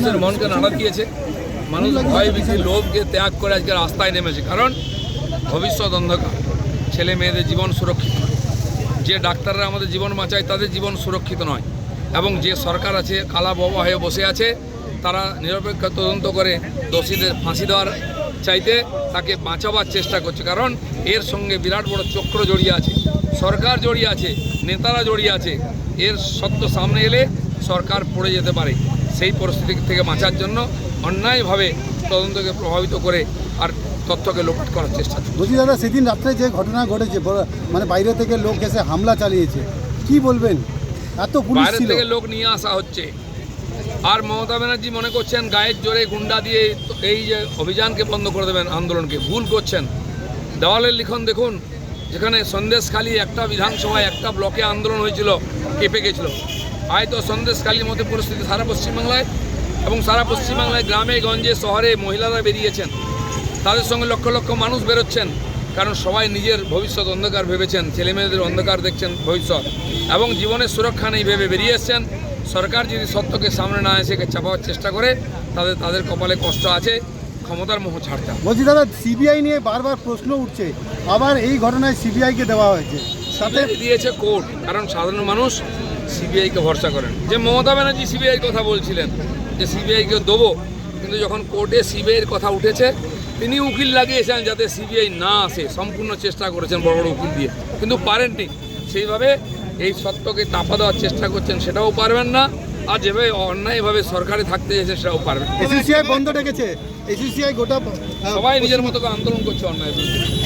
মানুষের মনকে নাড়া দিয়েছে মানুষ ভয় ভীতি, লোভকে ত্যাগ করে আজকে রাস্তায় নেমেছে। কারণ ভবিষ্যৎ অন্ধকার। ছেলে মেয়েদের জীবন সুরক্ষিত। যে ডাক্তাররা আমাদের জীবন বাঁচায়, তাদের জীবন সুরক্ষিত নয়। এবং যে সরকার আছে, কালা বাবা হয়ে বসে আছে, তারা নিরপেক্ষ তদন্ত করে দোষীদের ফাঁসি দেওয়ার চাইতে তাকে বাঁচাবার চেষ্টা করছে। কারণ এর সঙ্গে বিরাট বড় চক্র জড়িয়ে আছে। সরকার জড়িয়ে আছে, নেতারা জড়িয়ে আছে। এর সত্য সামনে এলে সরকার পড়ে যেতে পারে। সেই পরিস্থিতি থেকে বাঁচার জন্য অন্যায়ভাবে তদন্তকে প্রভাবিত করে আর তথ্যকে লোপাট করার চেষ্টা। বলছি দাদা সেদিন রাত্রে যে ঘটনা ঘটেছে মানে বাইরে থেকে লোক এসে হামলা চালিয়েছে কি বলবেন? এত পুলিশ বাইরে থেকে লোক নিয়ে আসা হচ্ছে। আর মমতা ব্যানার্জি মনে করছেন গায়ের জোরে গুন্ডা দিয়ে এই যে অভিযানকে বন্ধ করে দেবেন আন্দোলনকে। ভুল করছেন। দেওয়ালের লিখন দেখুন যেখানে সন্দেশখালী একটা বিধানসভায় একটা ব্লকে আন্দোলন হয়েছিল কেঁপে গেছিল। হয়তো সন্দেশখালীর মতো পরিস্থিতি সারা পশ্চিমবাংলায় এবং সারা পশ্চিমবাংলায় গ্রামে গঞ্জে শহরে মহিলারা বেরিয়েছেন। তাদের সঙ্গে লক্ষ লক্ষ মানুষ বেরোচ্ছেন কারণ সবাই নিজের ভবিষ্যৎ অন্ধকার ভেবেছেন ছেলেমেয়েদের অন্ধকার দেখছেন ভবিষ্যৎ এবং জীবনের সুরক্ষা নেই ভেবে বেরিয়ে এসছেন। সরকার যদি সত্যকে সামনে না এসে চাপাবার চেষ্টা করে তাদের তাদের কপালে কষ্ট আছে ক্ষমতার মোহ ছাড়তে বলছি দাদা সিবিআই নিয়ে বারবার প্রশ্ন উঠছে আবার এই ঘটনায় সিবিআইকে দেওয়া হয়েছে। সিবিআই দিয়েছে কোর্ট কারণ সাধারণ মানুষ সিবিআইকে ভরসা করেন। যে মমতা ব্যানার্জি সিবিআই কথা বলছিলেন যে সিবিআইকে দেবো কিন্তু যখন কোর্টে সিবিআইয়ের কথা উঠেছে তিনি উকিল লাগিয়েছেন যাতে সিবিআই না আসে সম্পূর্ণ চেষ্টা করেছেন বড় বড় উকিল দিয়ে। কিন্তু পারেননি। সেইভাবে এই সত্যকে চাপা দেওয়ার চেষ্টা করছেন সেটাও পারবেন না আর যেভাবে অন্যায়ভাবে সরকারে থাকতে চেয়েছেন সেটাও পারবেন। এসিসিআই বন্ধ ডেকেছে। এসিসিআই গোটা সবাই নিজের মতো আন্দোলন করছে অন্যায়